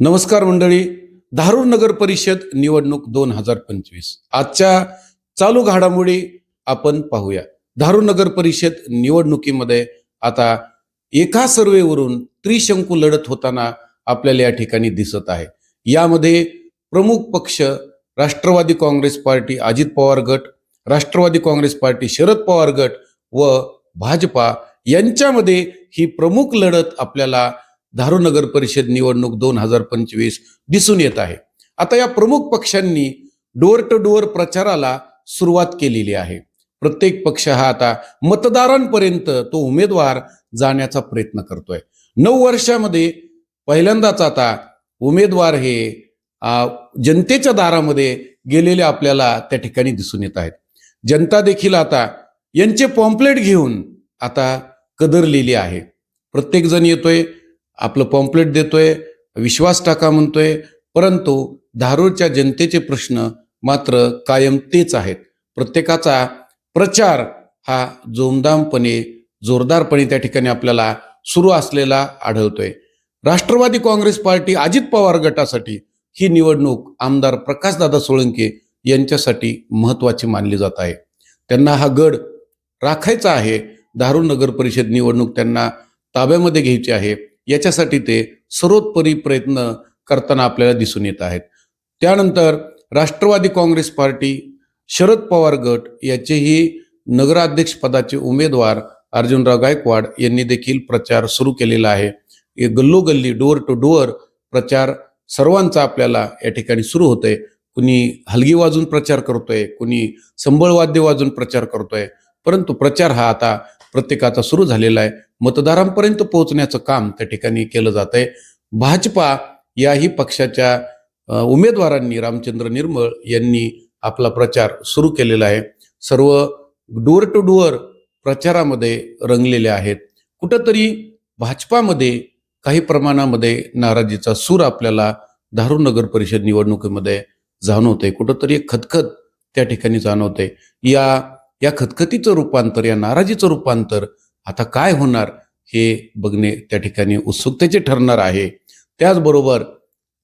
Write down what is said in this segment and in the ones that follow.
नमस्कार मंडळी. धारूर नगर परिषद निवडणूक दोन हजार पंचवीस. आजच्या चालू घडामोडी आपण पाहूया. धारूर नगर परिषद निवडणुकीमध्ये आता एका सर्वेवरून त्रिशंकू लढत होताना आपल्याला या ठिकाणी दिसत आहे. यामध्ये प्रमुख पक्ष राष्ट्रवादी काँग्रेस पार्टी अजित पवार गट राष्ट्रवादी काँग्रेस पार्टी शरद पवार गट व भाजपा यांच्यामध्ये ही प्रमुख लढत आपल्याला धारू नगर परिषद निवडणूक दोन हजार पंचवीस दिसून येत आहे. आता या प्रमुख पक्षांनी डोअर टू डोअर प्रचाराला सुरुवात केलेली आहे. प्रत्येक पक्ष हा आता मतदारांपर्यंत तो उमेदवार जाण्याचा प्रयत्न करतोय. नऊ वर्षामध्ये पहिल्यांदाच आता उमेदवार हे जनतेच्या दारामध्ये गेलेले आपल्याला त्या ठिकाणी दिसून येत आहेत. जनता देखील आता यांचे पॉम्पलेट घेऊन आता कदरलेली आहे. प्रत्येकजण येतोय आपलं पॉम्पलेट देतोय विश्वास टाका म्हणतोय परंतु धारूरच्या जनतेचे प्रश्न मात्र कायम तेच आहेत. प्रत्येकाचा प्रचार हा जोमदामपणे जोरदारपणे त्या ठिकाणी आपल्याला सुरू असलेला आढळतोय. राष्ट्रवादी काँग्रेस पार्टी अजित पवार गटासाठी ही निवडणूक आमदार प्रकाशदादा सोळंके यांच्यासाठी महत्वाची मानली जात आहे. त्यांना हा गड राखायचा आहे. दारू नगर परिषद निवडणूक त्यांना ताब्यामध्ये घ्यायची आहे. याच्यासाठी ते सर्वोत्परी प्रयत्न करताना आपल्याला दिसून येत आहेत. त्यानंतर राष्ट्रवादी काँग्रेस पार्टी शरद पवार गट याचेही नगराध्यक्ष पदाचे उमेदवार अर्जुनराव गायकवाड यांनी देखील प्रचार सुरू केलेला आहे. हे गल्लोगल्ली डोअर टू डोअर प्रचार सर्वांचा आपल्याला या ठिकाणी सुरू होतोय. कुणी हलगी वाजून प्रचार करतोय कुणी संबळ वाद्य वाजून प्रचार करतोय. परंतु प्रचार हा आता प्रत्येकाचा सुरू झालेला आहे. मतदारांपर्यंत पोहोचण्याचं काम त्या ठिकाणी केलं जात आहे भाजपा याही पक्षाच्या उमेदवारांनी रामचंद्र निर्मळ यांनी आपला प्रचार सुरू केलेला आहे. सर्व डोअर टू डोअर प्रचारामध्ये रंगलेले आहेत. कुठंतरी भाजपामध्ये काही प्रमाणामध्ये नाराजीचा सूर आपल्याला धारू नगर परिषद निवडणुकीमध्ये जाणवते कुठंतरी एक खतखत त्या ठिकाणी जाणवते या या खतखतीचं रूपांतर या नाराजीचं रूपांतर आता काय होणार हे बघणे त्या ठिकाणी उत्सुकतेचे ठरणार आहे. त्याचबरोबर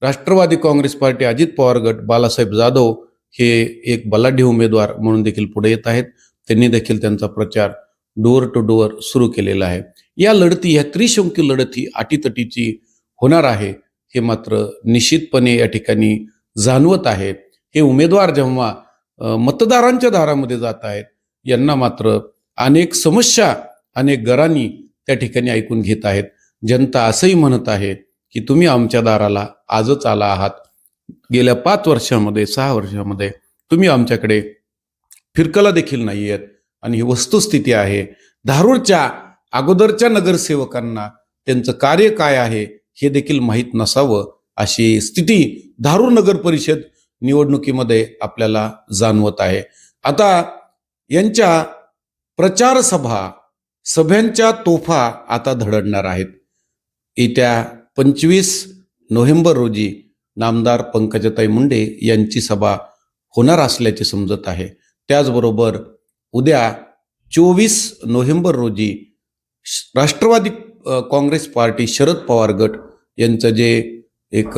राष्ट्रवादी काँग्रेस पार्टी अजित पवार गट बालासाहेब जाधव हे एक बलाढ्य उमेदवार म्हणून देखील पुढे येत आहेत. त्यांनी देखील त्यांचा प्रचार डोअर टू डोअर सुरू केलेला आहे. या लढती या त्रिशंकी लढती अटीतटीची होणार आहे हे मात्र निश्चितपणे या ठिकाणी जाणवत आहे. हे उमेदवार जेव्हा मतदारांच्या दारामध्ये जात आहेत यांना मात्र अनेक समस्या अनेक गरांनी त्या ठिकाणी ऐकून घेत आहेत. जनता असंही म्हणत आहे की तुम्ही आमच्या दाराला आजच आला आहात. गेल्या पाच वर्षामध्ये सहा वर्षामध्ये तुम्ही आमच्याकडे फिरकला देखील नाही आहेत आणि ही वस्तुस्थिती आहे. धारूरच्या अगोदरच्या नगरसेवकांना त्यांचं कार्य काय आहे हे देखील माहीत नसावं अशी स्थिती धारूर नगर परिषद निवडणुकीमध्ये आपल्याला जाणवत आहे. आता यांच्या प्रचार सभा सभ्यांच्या तोफा आता धडडणार आहेत. येत्या पंचवीस नोव्हेंबर रोजी नामदार पंकजाताई मुंडे यांची सभा होणार असल्याचे समजत आहे. त्याचबरोबर उद्या चोवीस नोव्हेंबर रोजी राष्ट्रवादी काँग्रेस पार्टी शरद पवार गट यांचं जे एक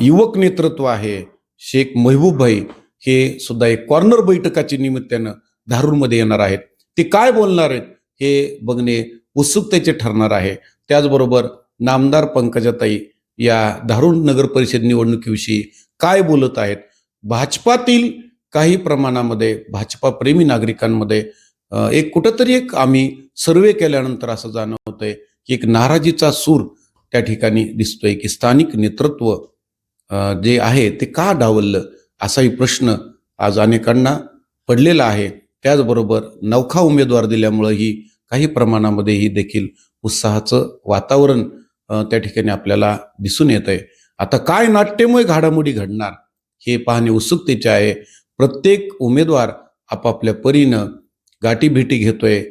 युवक नेतृत्व आहे शेख महबूबभाई हे सुद्धा एक कॉर्नर बैठकाच्या निमित्तानं धारूरमध्ये येणार आहेत. ते काय बोलणार आहेत हे बघणे उत्सुकतेचे ठरणार आहे. त्याचबरोबर नामदार पंकजाताई या धारूर नगर परिषद निवडणुकीविषयी काय बोलत आहेत? भाजपातील काही प्रमाणामध्ये भाजपा प्रेमी नागरिकांमध्ये एक कुठंतरी एक आम्ही सर्वे केल्यानंतर असं जाणवतंय की एक नाराजीचा सूर त्या ठिकाणी दिसतोय की स्थानिक नेतृत्व जे आहे ते का डावललं असाही प्रश्न आज अनेकांना पडलेला आहे. त्याचबरोबर नौखा उमेदवार दिल्यामुळंही काही प्रमाणामध्ये ही देखील उत्साहाचं वातावरण त्या ठिकाणी आपल्याला दिसून येत आहे आता काय नाट्यमय घडामोडी घडणार हे पाहणे उत्सुकतेचे आहे. प्रत्येक उमेदवार आपापल्या परीनं गाठीभेटी घेतोय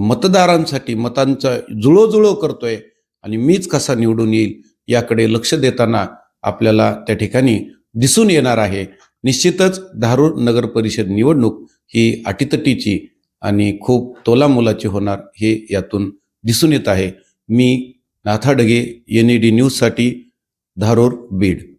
मतदारांसाठी मतांचा जुळोजुळो करतोय आणि मीच कसा निवडून येईल याकडे लक्ष देताना आपल्याला त्या ठिकाणी दिसून येणार आहे. निश्चितच धारूर नगर परिषद निवडणूक ही अटीतटीची आणि खूप तोलामोलाची होणार हे यातून दिसून येत आहे. मी नाथा डगे एन ई डी न्यूजसाठी धारूर बीड.